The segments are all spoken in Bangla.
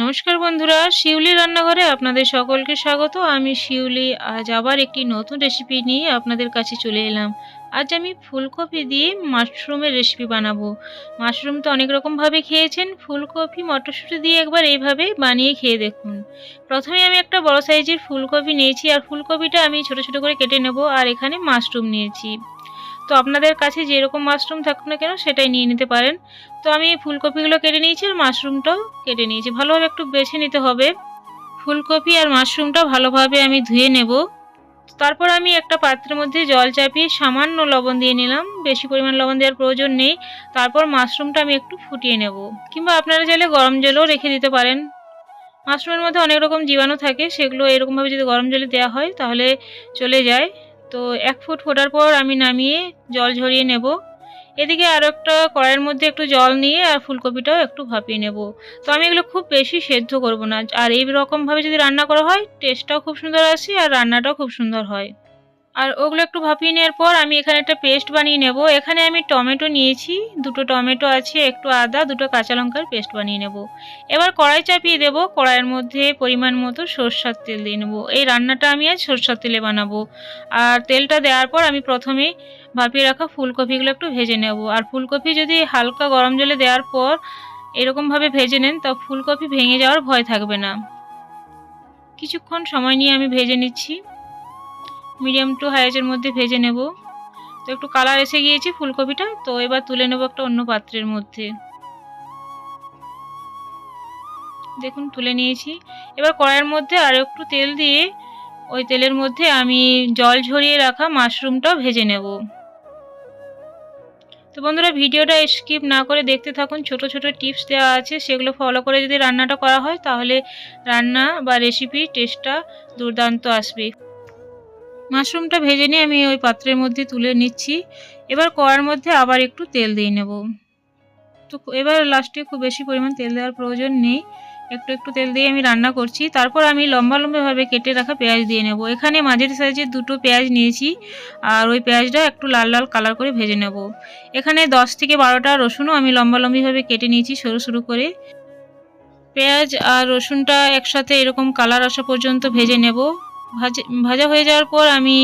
নমস্কার বন্ধুরা, শিউলি রান্নাঘরে আপনাদের সকলকে স্বাগত। আমি শিউলি, আজ আবার একটি নতুন রেসিপি নিয়ে আপনাদের কাছে চলে এলাম। আজ আমি ফুলকপি দিয়ে মাশরুমের রেসিপি বানাবো। মাশরুম তো অনেক রকমভাবে খেয়েছেন, ফুলকপি, মটরশুঁটি দিয়ে একবার এইভাবে বানিয়ে খেয়ে দেখুন। প্রথমে আমি একটা বড় সাইজের ফুলকপি নিয়েছি, আর ফুলকপিটা আমি ছোট ছোট করে কেটে নেব, আর এখানে মাশরুম নিয়েছি। তো আপনাদের কাছে যেরকম মাশরুম থাকুক না কেন সেটাই নিয়ে নিতে পারেন। তো আমি ফুলকপিগুলো কেটে নিয়েছি আর মাশরুমটাও কেটে নিয়েছি। ভালোভাবে একটু বেছে নিতে হবে। ফুলকপি আর মাশরুমটা ভালোভাবে আমি ধুয়ে নেব। তারপর আমি একটা পাত্রের মধ্যে জল চাপিয়ে সামান্য লবণ দিয়ে নিলাম। বেশি পরিমাণ লবণ দেওয়ার প্রয়োজন নেই। তারপর মাশরুমটা আমি একটু ফুটিয়ে নেব। কিংবা আপনারা চাইলে গরম জলও রেখে দিতে পারেন। মাশরুমের মধ্যে অনেক রকম জীবাণু থাকে। সেগুলো এরকমভাবে যদি গরম জলে দেওয়া হয় তাহলে চলে যায়। তো এক ফুট ফোটার পর আমি নামিয়ে জল ঝরিয়ে নেব। এদিকে আরও একটা কড়াইয়ের মধ্যে একটু জল নিয়ে আর ফুলকপিটাও একটু ভাপিয়ে নেব। তো আমি এগুলো খুব বেশি সেদ্ধ করব না। আর এই রকমভাবে যদি রান্না করা হয় টেস্টটাও খুব সুন্দর আসে আর রান্নাটাও খুব সুন্দর হয়। আর ওগুলো একটু ভাপিয়ে নেওয়ার পর আমি এখানে একটা পেস্ট বানিয়ে নেব। এখানে আমি টমেটো নিয়েছি, দুটো টমেটো আছে, একটু আদা, দুটো কাঁচা লঙ্কার পেস্ট বানিয়ে নেব। এবার কড়াই চাপিয়ে দেব, কড়াইয়ের মধ্যে পরিমাণ মতো সরষার তেল দিয়ে নেব। এই রান্নাটা আমি আজ সরষার তেলে বানাবো। আর তেলটা দেওয়ার পর আমি প্রথমে ভাপিয়ে রাখা ফুলকপিগুলো একটু ভেজে নেব। আর ফুলকপি যদি হালকা গরম জলে দেওয়ার পর এরকমভাবে ভেজে নেন, তা ফুলকপি ভেঙে যাওয়ার ভয় থাকবে না। কিছুক্ষণ সময় নিয়ে আমি ভেজে নিচ্ছি। মিডিয়াম টু হাইজের মধ্যে ভেজে নেব। তো একটু কালার এসে গিয়েছে ফুলকপিটা, তো এবার তুলে নেব একটা অন্য পাত্রের মধ্যে। দেখুন, তুলে নিয়েছি। এবার কড়াইয়ের মধ্যে আর একটু তেল দিয়ে ওই তেলের মধ্যে আমি জল ঝরিয়ে রাখা মাশরুমটাও ভেজে নেব। তো বন্ধুরা, ভিডিওটা স্কিপ না করে দেখতে থাকুন। ছোট ছোট টিপস দেওয়া আছে, সেগুলো ফলো করে যদি রান্নাটা করা হয়, তাহলে রান্না বা রেসিপি টেস্টটা দুর্দান্ত আসবে। মাশরুমটা ভেজে নিয়ে আমি ওই পাত্রের মধ্যে তুলে নিচ্ছি। এবার কড়ার মধ্যে আবার একটু তেল দিয়ে নেব। তো এবার লাস্টে খুব বেশি পরিমাণ তেল দেওয়ার প্রয়োজন নেই। একটু একটু তেল দিয়ে আমি রান্না করছি। তারপর আমি লম্বা লম্বাভাবে কেটে রাখা পেঁয়াজ দিয়ে নেব। এখানে মাঝারি সাইজের দুটো পেঁয়াজ নিয়েছি। আর ওই পেঁয়াজটা একটু লাল লাল কালার করে ভেজে নেব। এখানে দশ থেকে বারোটা রসুনও আমি লম্বা লম্বিভাবে কেটে নিয়েছি সরু সরু করে। পেঁয়াজ আর রসুনটা একসাথে এরকম কালার আসা পর্যন্ত ভেজে নেব। ভাজা ভাজা হয়ে যাওয়ার পর আমি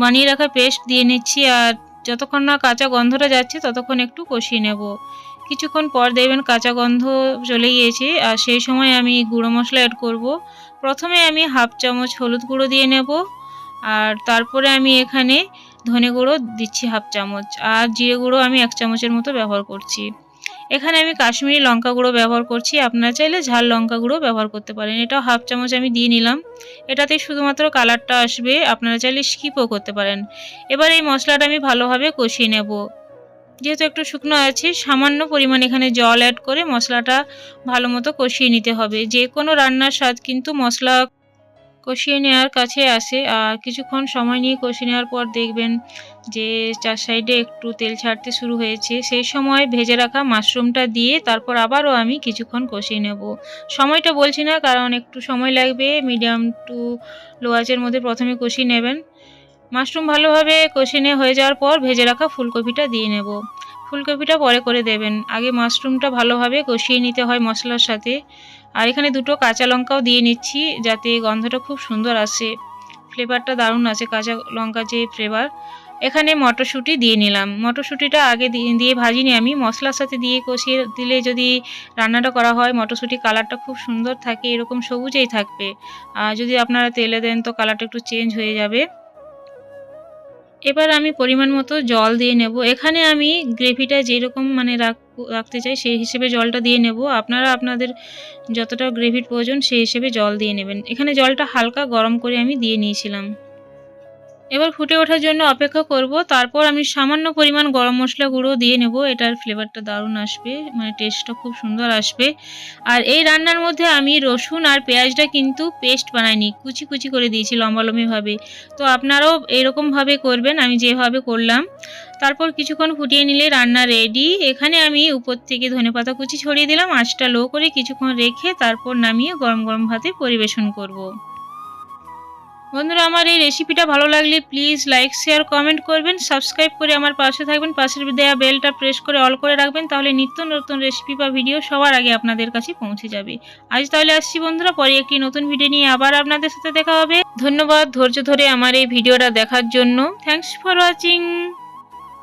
বানিয়ে রাখা পেস্ট দিয়ে নিচ্ছি আর যতক্ষণ না কাঁচা গন্ধটা যাচ্ছে ততক্ষণ একটু কষিয়ে নেব। কিছুক্ষণ পর দেখবেন কাঁচা গন্ধ চলে গিয়েছে আর সেই সময় আমি গুঁড়ো মশলা অ্যাড করব। প্রথমে আমি হাফ চামচ হলুদ গুঁড়ো দিয়ে নেব আর তারপরে আমি এখানে ধনে গুঁড়ো দিচ্ছি হাফ চামচ আর জিরে গুঁড়ো আমি এক চামচের মতো ব্যবহার করছি। এখানে আমি কাশ্মীরি লঙ্কা গুঁড়ো ব্যবহার করছি। আপনারা চাইলে ঝাল লঙ্কা গুঁড়ো ব্যবহার করতে পারেন। এটাও হাফ চামচ আমি দিয়ে নিলাম। এটাতে শুধুমাত্র কালারটা আসবে, আপনারা চাইলে স্কিপও করতে পারেন। এবার এই মশলাটা আমি ভালোভাবে কষিয়ে নেব। যেহেতু একটু শুকনো আছে, সামান্য পরিমাণ এখানে জল অ্যাড করে মশলাটা ভালো মতো কষিয়ে নিতে হবে। যে কোনো রান্নার স্বাদ কিন্তু মশলা কষিয়ে নেওয়ার কাছে আসে। আর কিছুক্ষণ সময় নিয়ে কষিয়ে নেওয়ার পর দেখবেন যে চার সাইডে একটু তেল ছাড়তে শুরু হয়েছে। সেই সময় ভেজে রাখা মাশরুমটা দিয়ে তারপর আবারও আমি কিছুক্ষণ কষিয়ে নেব। সময়টা বলছি না, কারণ একটু সময় লাগবে। মিডিয়াম টু লো মধ্যে প্রথমে কষিয়ে নেবেন। মাশরুম ভালোভাবে কষিয়ে হয়ে যাওয়ার পর ভেজে রাখা ফুলকপিটা দিয়ে নেব। ফুলকপিটা পরে করে দেবেন। আগে মাশরুমটা ভালোভাবে কষিয়ে নিতে হয় মশলার সাথে। আর এখানে দুটো কাঁচা লঙ্কাও দিয়ে নিচ্ছি, যাতে গন্ধটা খুব সুন্দর আসে। ফ্লেভারটা দারুণ আছে কাঁচা লঙ্কা যে ফ্লেভার। এখানে মটরশুঁটি দিয়ে নিলাম। মটরশুঁটিটা আগে দিয়ে ভাজিনি আমি। মশলার সাথে দিয়ে কষিয়ে দিলে যদি রান্নাটা করা হয় মটরশুঁটি কালারটা খুব সুন্দর থাকে, এরকম সবুজেই থাকবে। আর যদি আপনারা তেলে দেন তো কালারটা একটু চেঞ্জ হয়ে যাবে। এবার আমি পরিমাণ মতো জল দিয়ে নেব। এখানে আমি গ্রেভিটা যেরকম মানে রাখ, রাখতে চাই, সেই হিসেবে জলটা দিয়ে নেব। আপনারা আপনাদের যতটা গ্রেভির প্রয়োজন সেই হিসেবে জল দিয়ে নেবেন। এখানে জলটা হালকা গরম করে আমি দিয়ে নিয়েছিলাম। এবার ফুটে ওঠার জন্য অপেক্ষা করব। তারপর আমি সামান্য পরিমাণ গরম মশলা গুঁড়ো দিয়ে নেব। এটার ফ্লেভারটা দারুণ আসবে মানে টেস্টটা খুব সুন্দর আসবে। আর এই রান্নার মধ্যে আমি রসুন আর পেঁয়াজটা কিন্তু পেস্ট বানাইনি, কুচি কুচি করে দিয়েছি লম্বালম্বিভাবে তো আপনারাও এরকমভাবে করবেন, আমি যেভাবে করলাম। তারপর কিছুক্ষণ ফুটিয়ে নিলে রান্না রেডি এখানে আমি উপর থেকে ধনে পাতা কুচি ছড়িয়ে দিলাম, আঁচটা লো করে কিছুক্ষণ রেখে তারপর নামিয়ে গরম গরম ভাতে পরিবেশন করব। বন্ধুরা, আমার এই রেসিপিটা ভালো লাগলে প্লিজ লাইক শেয়ার কমেন্ট করবেন সাবস্ক্রাইব করে আমার পাশে থাকবেন, পাশের দেওয়া বেলটা প্রেস করে অল করে রাখবেন, তাহলে নিত্য নতুন রেসিপি বা ভিডিও সবার আগে আপনাদের কাছে পৌঁছে যাবে। আজ তাহলে আসছি বন্ধুরা, পরে একটি নতুন ভিডিও নিয়ে আবার আপনাদের সাথে দেখা হবে। ধন্যবাদ ধৈর্য ধরে আমার এই ভিডিওটা দেখার জন্য। Thanks for watching